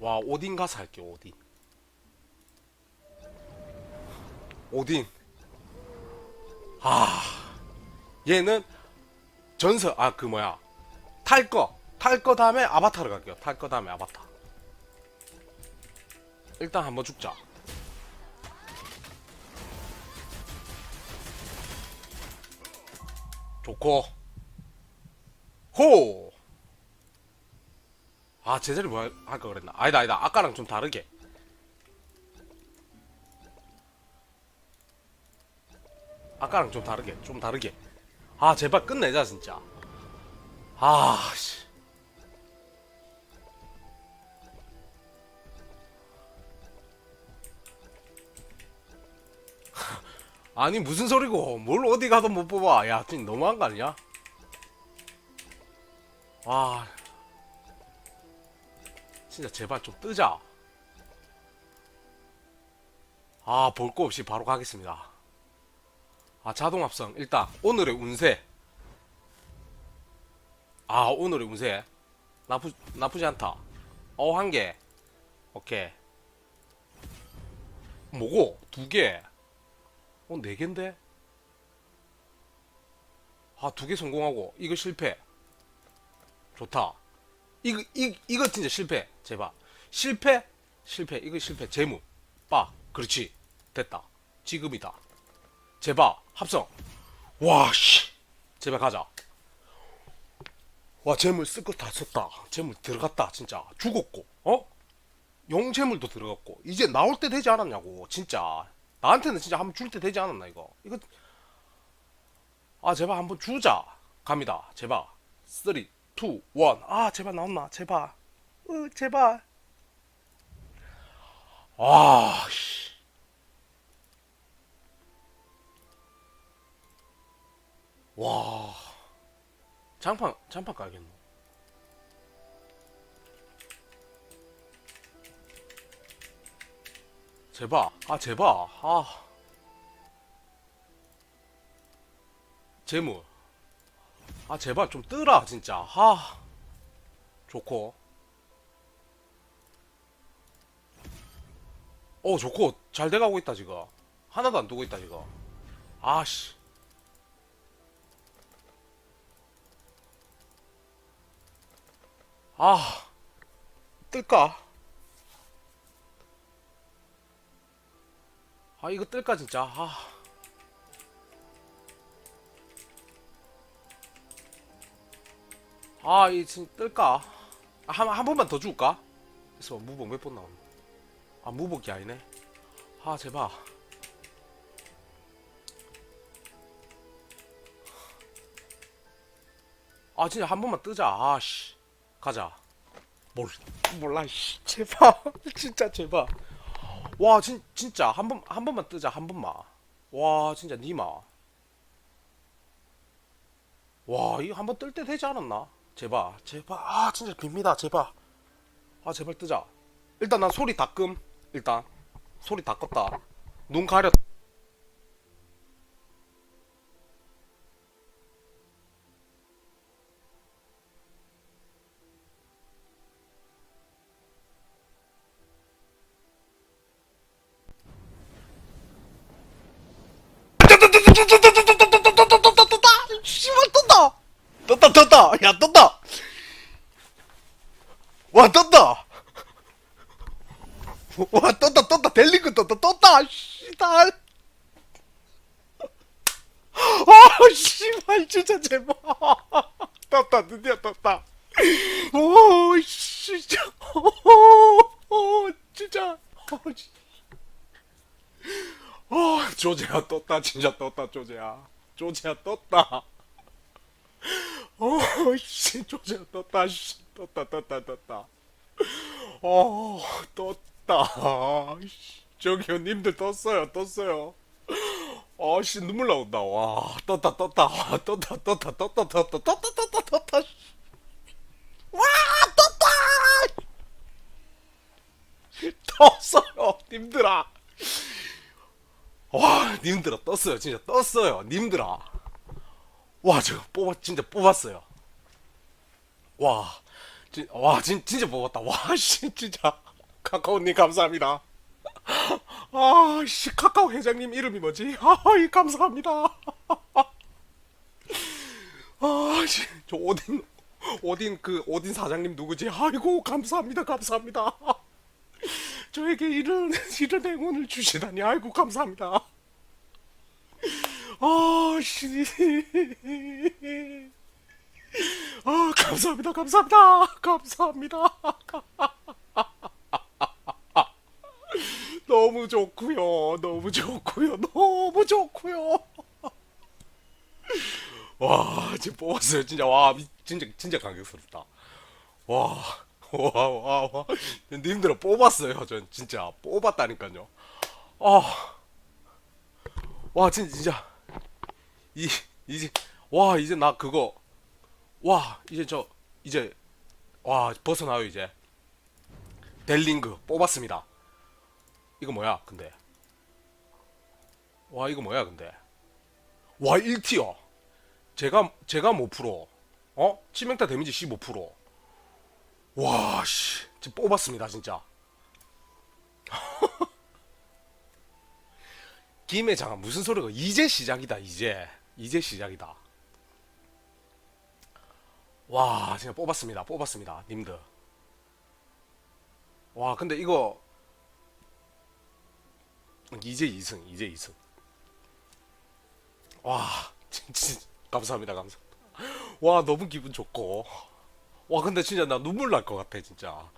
와 오딘 가서 할게요 오딘. 오딘. 아 얘는 전설 아 그 뭐야. 탈 거 탈 거 다음에 아바타를 갈게요. 탈 거 다음에 아바타. 일단 한번 죽자. 좋고. 호! 아 제자리 뭐 할까 그랬나? 아니다 아니다. 아까랑 좀 다르게. 아까랑 좀 다르게 좀 다르게. 아 제발 끝내자 진짜. 아씨. 아니 무슨 소리고? 뭘 어디 가도 못 뽑아. 야 진짜 너무한 거 아니야? 와 진짜 제발 좀 뜨자. 아 볼 거 없이 바로 가겠습니다. 아 자동 합성. 일단 오늘의 운세. 아 오늘의 운세. 나쁘 나쁘지 않다. 어 한 개. 오케이. 뭐고? 두 개. 어, 네 개인데? 아, 두 개 성공하고, 이거 실패. 좋다. 이거, 이, 이거 진짜 실패. 제발. 실패? 실패. 이거 실패. 재무. 빠. 그렇지. 됐다. 지금이다. 제발. 합성. 와, 씨. 제발 가자. 와, 재물 쓸 거 다 썼다. 재물 들어갔다. 진짜. 죽었고. 어? 용재물도 들어갔고. 이제 나올 때 되지 않았냐고. 진짜. 나한테는 진짜 한번 줄 때 되지 않았나 이거 이거 아 제발 한번 주자 갑니다 제발 3 2 1 아 제발 나왔나 제발. 어 제발. 아 씨. 와. 장판 장판 깔겠노 제발. 아 제발. 아. 재물 아 제발 좀 뜨라 진짜. 아 좋고 어 좋고 잘 돼가고 있다 지금 하나도 안 두고 있다 지금 아씨. 아. 뜰까? 아 이거 뜰까 진짜? 아. 아, 이 진짜 뜰까? 아, 한, 한 번만 더 줄까? 그래서 무복 몇 번 나오는? 아, 무복이 아니네. 아, 제발. 아, 진짜 한 번만 뜨자. 아, 씨. 가자. 뭘, 몰라, 씨. 제발. 진짜, 제발. 와, 진, 진짜. 한 번, 한 번만 뜨자. 한 번만. 와, 진짜, 니마. 와, 이거 한 번 뜰 때 되지 않았나? 제발, 제발, 아, 진짜 빕니다, 제발. 아, 제발 뜨자. 일단 난 소리 다 끔. 일단. 소리 다 껐다. 눈 가렸. 씨발 떴다! 떴다 떴다! 야 떴다! 와 떴다! 와 떴다 떴다 델링크 떴다 떴다! 씨발! 아 씨발 진짜 제발! 떴다 드디어 떴다! 오 진짜 오 진짜 오, 씨. 어, 조제야 떴다 진짜 떴다 조제야 조제야 떴다 어, 씨, 조제야 떴다, 씨, 떴다, 떴다, 떴다. 어, 떴다. 씨, 저기요, 님들 떴어요, 떴어요. 아, 씨, 눈물 나온다. 와, 떴다, 떴다, 와, 떴다, 떴다, 떴다, 떴다, 떴다, 떴다, 떴다. 씨. 와, 떴다! 떴어요, 님들아. 와, 님들아, 떴어요, 진짜 떴어요, 님들아. 와, 저 뽑았 진짜 뽑았어요. 와, 진, 와, 진, 진짜 뽑았다. 와, 씨, 진짜. 카카오님 감사합니다. 아, 씨, 카카오 회장님 이름이 뭐지? 아, 이 감사합니다. 아, 씨, 저 오딘, 오딘 그 오딘 사장님 누구지? 아이고, 감사합니다, 감사합니다. 저에게 이런 이런 행운을 주시다니, 아이고, 감사합니다. 아, 씨. 아, 감사합니다, 감사합니다, 감사합니다. 너무 좋고요, 너무 좋고요, 너무 좋고요. 와, 지금 뽑았어요, 진짜 와, 미- 진짜 진짜 감격스럽다. 와, 와, 와, 와, 님들은 뽑았어요, 전 진짜 뽑았다니까요. 아, 와, 진짜 진짜. 이 이제 와 이제 나 그거. 와 이제 저 이제. 와 벗어나요 이제. 델링그 뽑았습니다. 이거 뭐야 근데? 와 이거 뭐야 근데? 와 1티어. 제가 제가 5% 어? 치명타 데미지 15% 와씨. 지금 뽑았습니다 진짜. 김회 장관 무슨 소리가 이제 시작이다 이제. 이제 시작이다. 와 진짜 뽑았습니다 뽑았습니다 님들. 와 근데 이거 이제 2승 이제 2승. 와 진짜 감사합니다 감사합니다 와 너무 기분 좋고. 와 근데 진짜 나 눈물 날 것 같아 진짜